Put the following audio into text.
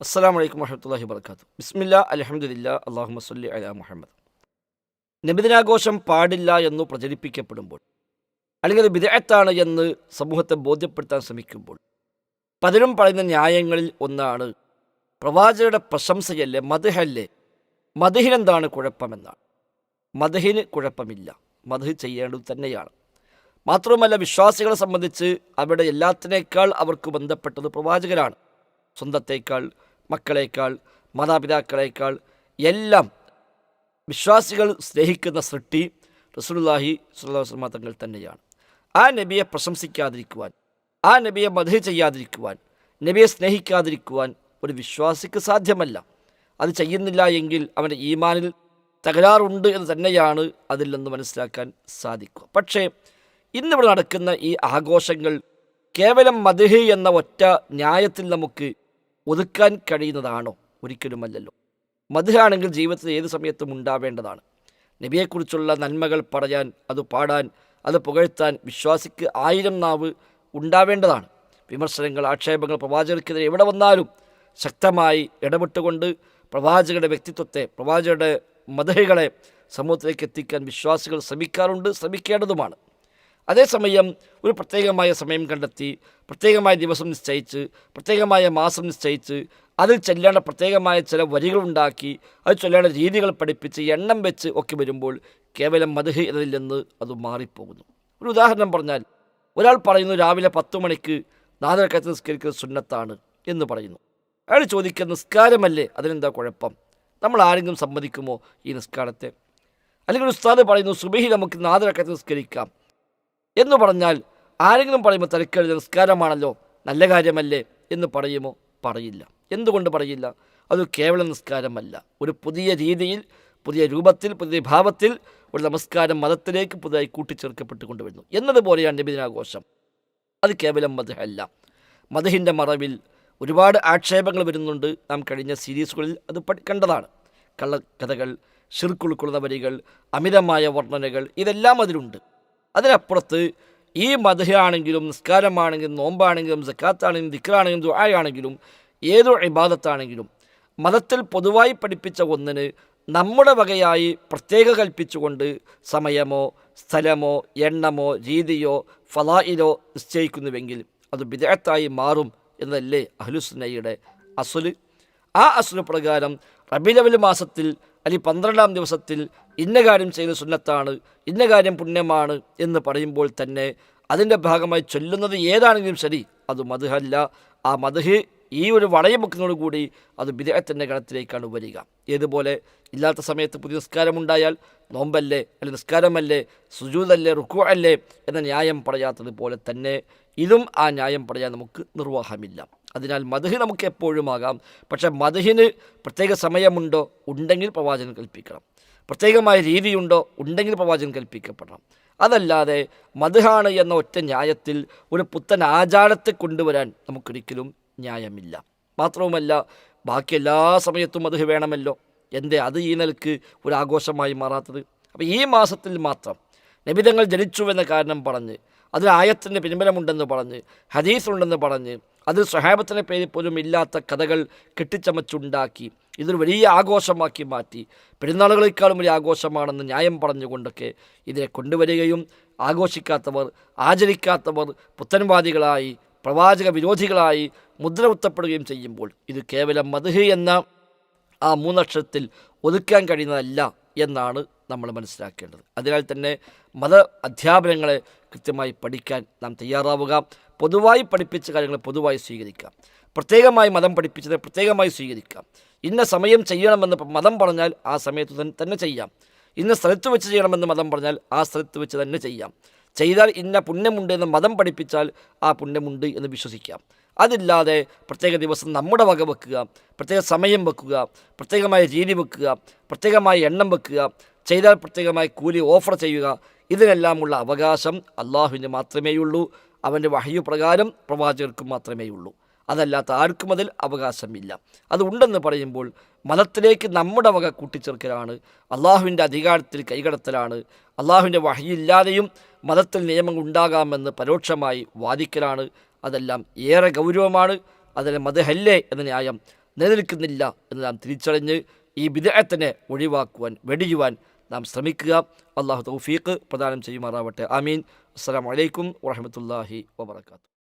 അസ്സാം വലൈക്കും വഹമത്തല്ലാഹി വർക്കാത്തു ബിസ്മില്ല അലഹമുല്ല അള്ളാഹു മസ്ലി അല മുഹമ്മദ്. നബിദിനാഘോഷം പാടില്ല എന്നു പ്രചരിപ്പിക്കപ്പെടുമ്പോൾ അല്ലെങ്കിൽ അത് വിദഗ്ധത്താണ് എന്ന് സമൂഹത്തെ ബോധ്യപ്പെടുത്താൻ ശ്രമിക്കുമ്പോൾ പലരും പറയുന്ന ന്യായങ്ങളിൽ ഒന്നാണ് പ്രവാചകരുടെ പ്രശംസയല്ലേ മധുഹല്ലേ മധുഹിനെന്താണ് കുഴപ്പമെന്നാണ്. മധുഹിന് കുഴപ്പമില്ല. മധു ചെയ്യേണ്ടത് തന്നെയാണ്. മാത്രവുമല്ല വിശ്വാസികളെ സംബന്ധിച്ച് അവരുടെ എല്ലാത്തിനേക്കാൾ അവർക്ക് ബന്ധപ്പെട്ടത് പ്രവാചകരാണ്. സ്വന്തത്തേക്കാൾ മക്കളേക്കാൾ മാതാപിതാക്കളേക്കാൾ എല്ലാം വിശ്വാസികൾ സ്നേഹിക്കുന്ന സൃഷ്ടി അലൈഹി വസല്ലം തങ്ങൾ തന്നെയാണ്. ആ നബിയെ പ്രശംസിക്കാതിരിക്കുവാൻ ആ നബിയെ മധു ചെയ്യാതിരിക്കുവാൻ നബിയെ സ്നേഹിക്കാതിരിക്കുവാൻ ഒരു വിശ്വാസിക്ക് സാധ്യമല്ല. അത് ചെയ്യുന്നില്ല എങ്കിൽ അവന്റെ ഈമാനിൽ തകരാറുണ്ട് എന്ന് തന്നെയാണ് അതിൽ നിന്ന് മനസ്സിലാക്കാൻ സാധിക്കുക. പക്ഷേ ഇന്നിവിടെ നടക്കുന്ന ഈ ആഘോഷങ്ങൾ കേവലം മധുഹി എന്ന ഒറ്റ ന്യായത്തിൽ നമുക്ക് ഒതുക്കാൻ കഴിയുന്നതാണോ? ഒരിക്കലുമല്ലല്ലോ. മധുരാണെങ്കിൽ ജീവിതത്തിൽ ഏത് സമയത്തും ഉണ്ടാവേണ്ടതാണ്. നബിയെക്കുറിച്ചുള്ള നന്മകൾ പറയാൻ അത് പാടാൻ അത് പുകഴ്ത്താൻ വിശ്വാസിക്ക് ആയിരം നാവ് ഉണ്ടാവേണ്ടതാണ്. വിമർശനങ്ങൾ ആക്ഷേപങ്ങൾ പ്രവാചകർക്കെതിരെ എവിടെ വന്നാലും ശക്തമായി ഇടപെട്ടുകൊണ്ട് പ്രവാചകരുടെ വ്യക്തിത്വത്തെ പ്രവാചകരുടെ മതഹികളെ സമൂഹത്തിലേക്ക് എത്തിക്കാൻ വിശ്വാസികൾ ശ്രമിക്കാറുണ്ട് ശ്രമിക്കേണ്ടതുമാണ്. അതേസമയം ഒരു പ്രത്യേകമായ സമയം കണ്ടെത്തി പ്രത്യേകമായ ദിവസം നിശ്ചയിച്ച് പ്രത്യേകമായ മാസം നിശ്ചയിച്ച് അതിൽ ചെല്ലേണ്ട പ്രത്യേകമായ ചില വരികളുണ്ടാക്കി അത് ചൊല്ലേണ്ട രീതികൾ പഠിപ്പിച്ച് എണ്ണം വെച്ച് ഒക്കെ വരുമ്പോൾ കേവലം മധുഹ് എന്നതിൽ നിന്ന് അത് മാറിപ്പോകുന്നു. ഒരു ഉദാഹരണം പറഞ്ഞാൽ ഒരാൾ പറയുന്നു രാവിലെ പത്ത് മണിക്ക് നാദരക്കത്ത് നിസ്കരിക്കുന്നത് സുന്നത്താണ് എന്ന് പറയുന്നു. അയാൾ ചോദിക്കുന്ന നിസ്കാരമല്ലേ? അതിനെന്താ കുഴപ്പം? നമ്മൾ ആരെങ്കിലും സമ്മതിക്കുമോ ഈ നിസ്കാരത്തെ? അല്ലെങ്കിൽ ഉസ്താദ് പറയുന്നു സുബഹി നമുക്ക് നാദരക്കത്ത് നിസ്കരിക്കാം. എന്ന് പറഞ്ഞാൽ ആരെങ്കിലും പറയുമ്പോൾ തലക്കെഴുത നിസ്കാരമാണല്ലോ നല്ല കാര്യമല്ലേ എന്ന് പറയുമോ? പറയില്ല. എന്തുകൊണ്ട് പറയില്ല? അത് കേവല നിസ്കാരമല്ല. ഒരു പുതിയ രീതിയിൽ പുതിയ രൂപത്തിൽ പുതിയ ഭാവത്തിൽ ഒരു നമസ്കാരം മതത്തിലേക്ക് പുതുതായി കൂട്ടിച്ചേർക്കപ്പെട്ടുകൊണ്ട് വരുന്നു എന്നതുപോലെയാണ് നബിദിനാഘോഷം. അത് കേവലം മതഹല്ല മതഹിന്റെ മറവിൽ ഒരുപാട് ആക്ഷേപങ്ങൾ വരുന്നുണ്ട്. നാം കഴിഞ്ഞ സീരീസുകളിൽ അത് കണ്ടതാണ്. കള്ളക്കഥകൾ ഷിർക്കുൾക്കുള്ള വരികൾ അമിതമായ വർണനകൾ ഇതെല്ലാം അതിലുണ്ട്. അതിനപ്പുറത്ത് ഈ മതയാണെങ്കിലും നിസ്കാരമാണെങ്കിലും നോമ്പാണെങ്കിലും സക്കാത്താണെങ്കിലും ദിക്റാണെങ്കിലും ദുആയാണെങ്കിലും ഏതൊരു ഇബാദത്താണെങ്കിലും മതത്തിൽ പൊതുവായി പഠിപ്പിച്ച ഒന്നിന് നമ്മുടെ വകയായി പ്രത്യേക കൽപ്പിച്ചുകൊണ്ട് സമയമോ സ്ഥലമോ എണ്ണമോ രീതിയോ ഫലായിലോ നിശ്ചയിക്കുന്നുവെങ്കിൽ അത് വിദഗ്ധത്തായി മാറും എന്നതല്ലേ അഹ്ലുസ്നയുടെ അസുൽ. ആ അസുൽ പ്രകാരം റബിലവൽ മാസത്തിൽ അല്ലെങ്കിൽ പന്ത്രണ്ടാം ദിവസത്തിൽ ഇന്ന കാര്യം ചെയ്യുന്ന സുന്നത്താണ് ഇന്ന കാര്യം പുണ്യമാണ് എന്ന് പറയുമ്പോൾ തന്നെ അതിന്റെ ഭാഗമായി ചൊല്ലുന്നത് ഏതാണെങ്കിലും ശരി അത് മധുഹല്ല. ആ മധുഹ് ഈ ഒരു വളയം വെക്കുന്നതോടുകൂടി അത് വിദേഹത്തിന്റെ ഗണത്തിലേക്കാണ് വരിക. ഏതുപോലെ ഇല്ലാത്ത സമയത്ത് പുതിയ നിസ്കാരമുണ്ടായാൽ നോമ്പല്ലേ അല്ലെങ്കിൽ നിസ്കാരമല്ലേ സുജൂതല്ലേ റുക്കു അല്ലേ എന്ന ന്യായം പറയാത്തതുപോലെ തന്നെ ഇതും ആ ന്യായം പറയാൻ നമുക്ക് നിർവാഹമില്ല. അതിനാൽ മധുഹ് നമുക്ക് എപ്പോഴും ആകാം. പക്ഷേ മധുഹിന് പ്രത്യേക സമയമുണ്ടോ? ഉണ്ടെങ്കിൽ പ്രവാചകൻ കൽപ്പിക്കണം. പ്രത്യേകമായ രീതിയുണ്ടോ? ഉണ്ടെങ്കിൽ പ്രവാചകൻ കൽപ്പിക്കപ്പെടണം. അതല്ലാതെ മധുഹാണ് എന്ന ഒറ്റ ന്യായത്തിൽ ഒരു പുത്തൻ ആചാരത്തെ കൊണ്ടുവരാൻ നമുക്കൊരിക്കലും ന്യായമില്ല. മാത്രവുമല്ല ബാക്കി എല്ലാ സമയത്തും മധുഹ് വേണമല്ലോ. എന്തേ അത് ഈ നിലയ്ക്ക് ഒരു ആഘോഷമായി മാറാത്തത്? അപ്പോൾ ഈ മാസത്തിൽ മാത്രം നബിതങ്ങൾ ജനിച്ചു എന്ന കാരണം പറഞ്ഞ് അതിൽ ആയത്തിന്റെ പിൻബലമുണ്ടെന്ന് പറഞ്ഞ് ഹദീസുണ്ടെന്ന് പറഞ്ഞ് അതിൽ സഹാബത്തിനെ പേരിൽ പോലും ഇല്ലാത്ത കഥകൾ കെട്ടിച്ചമച്ചുണ്ടാക്കി. ഇതൊരു വലിയ ആഘോഷമാക്കി മാറ്റി. പെരുന്നാളുകളെക്കാളും വലിയ ആഘോഷമാണെന്ന് ന്യായം പറഞ്ഞുകൊണ്ടൊക്കെ ഇതിനെ കൊണ്ടുവരികയും ആഘോഷിക്കാത്തവർ ആചരിക്കാത്തവർ പുത്തൻവാദികളായി പ്രവാചക വിരോധികളായി മുദ്ര കുത്തപ്പെടുകയും ചെയ്യുമ്പോൾ ഇത് കേവലം മധുഹ് എന്ന ആ മൂന്നക്ഷരത്തിൽ ഒതുക്കാൻ കഴിയുന്നതല്ല എന്നാണ് നമ്മൾ മനസ്സിലാക്കേണ്ടത്. അതിനാൽ തന്നെ മത അധ്യാപനങ്ങളെ കൃത്യമായി പഠിക്കാൻ നാം തയ്യാറാവുക. പൊതുവായി പഠിപ്പിച്ച കാര്യങ്ങൾ പൊതുവായി സ്വീകരിക്കാം പ്രത്യേകമായി മതം പഠിപ്പിച്ചത് പ്രത്യേകമായി സ്വീകരിക്കാം ഇന്ന സമയം ചെയ്യണമെന്ന് മതം പറഞ്ഞാൽ ആ സമയത്ത് തന്നെ ചെയ്യാം. ഇന്ന സ്ഥലത്ത് വെച്ച് ചെയ്യണമെന്ന് മതം പറഞ്ഞാൽ ആ സ്ഥലത്ത് വെച്ച് തന്നെ ചെയ്യാം. ചെയ്താൽ ഇന്ന പുണ്യമുണ്ട് എന്ന് മതം പഠിപ്പിച്ചാൽ ആ പുണ്യമുണ്ട് എന്ന് വിശ്വസിക്കാം. അതില്ലാതെ പ്രത്യേക ദിവസം നമ്മുടെ വക വെക്കുക പ്രത്യേക സമയം വെക്കുക പ്രത്യേകമായ രീതി വെക്കുക പ്രത്യേകമായ എണ്ണം വെക്കുക ചെയ്താൽ പ്രത്യേകമായി കൂലി ഓഫർ ചെയ്യുക ഇതിനെല്ലാമുള്ള അവകാശം അള്ളാഹുവിന് മാത്രമേയുള്ളൂ. അവന്റെ വഹയു പ്രകാരം മാത്രമേ ഉള്ളൂ അതല്ലാത്ത ആർക്കും അതിൽ അവകാശമില്ല. അത് ഉണ്ടെന്ന് പറയുമ്പോൾ മതത്തിലേക്ക് നമ്മുടെ വക കൂട്ടിച്ചേർക്കലാണ്. അള്ളാഹുവിന്റെ അധികാരത്തിൽ കൈകടത്തലാണ്. അള്ളാഹുവിന്റെ വഹിയില്ലാതെയും മതത്തിൽ നിയമങ്ങൾ ഉണ്ടാകാമെന്ന് പരോക്ഷമായി വാദിക്കലാണ്. അതെല്ലാം ഏറെ ഗൗരവമാണ്. അതിലെ മതഹല്ലേ എന്ന ന്യായം നിലനിൽക്കുന്നില്ല എന്ന് നാം തിരിച്ചറിഞ്ഞ് ഈ വിദേഹത്തിനെ ഒഴിവാക്കുവാൻ വെടിയുവാൻ നാം ശ്രമിക്കുക. അള്ളാഹു തൗഫീഖ് പ്രദാനം ചെയ്യുമാറാവട്ടെ. ആമീൻ. അസ്സലാമു അലൈക്കും വറഹ്മത്തുള്ളാഹി വബറകാതുഹു.